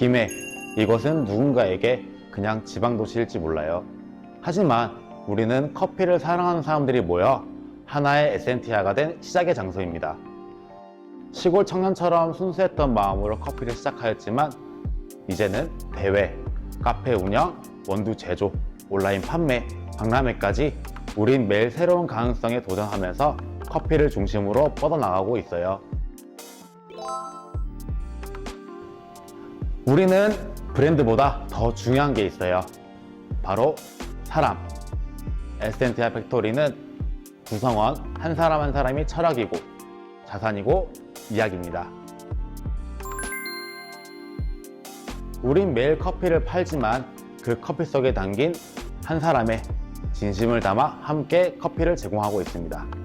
김해, 이곳은 누군가에게 그냥 지방도시일지 몰라요. 하지만 우리는 커피를 사랑하는 사람들이 모여 하나의 에센티아가 된 시작의 장소입니다. 시골 청년처럼 순수했던 마음으로 커피를 시작하였지만 이제는 대회, 카페 운영, 원두 제조, 온라인 판매, 박람회까지 우린 매일 새로운 가능성에 도전하면서 커피를 중심으로 뻗어나가고 있어요. 우리는 브랜드보다 더 중요한 게 있어요. 바로 사람. 에센티아 팩토리는 구성원 한 사람 한 사람이 철학이고 자산이고 이야기입니다. 우린 매일 커피를 팔지만 그 커피 속에 담긴 한 사람의 진심을 담아 함께 커피를 제공하고 있습니다.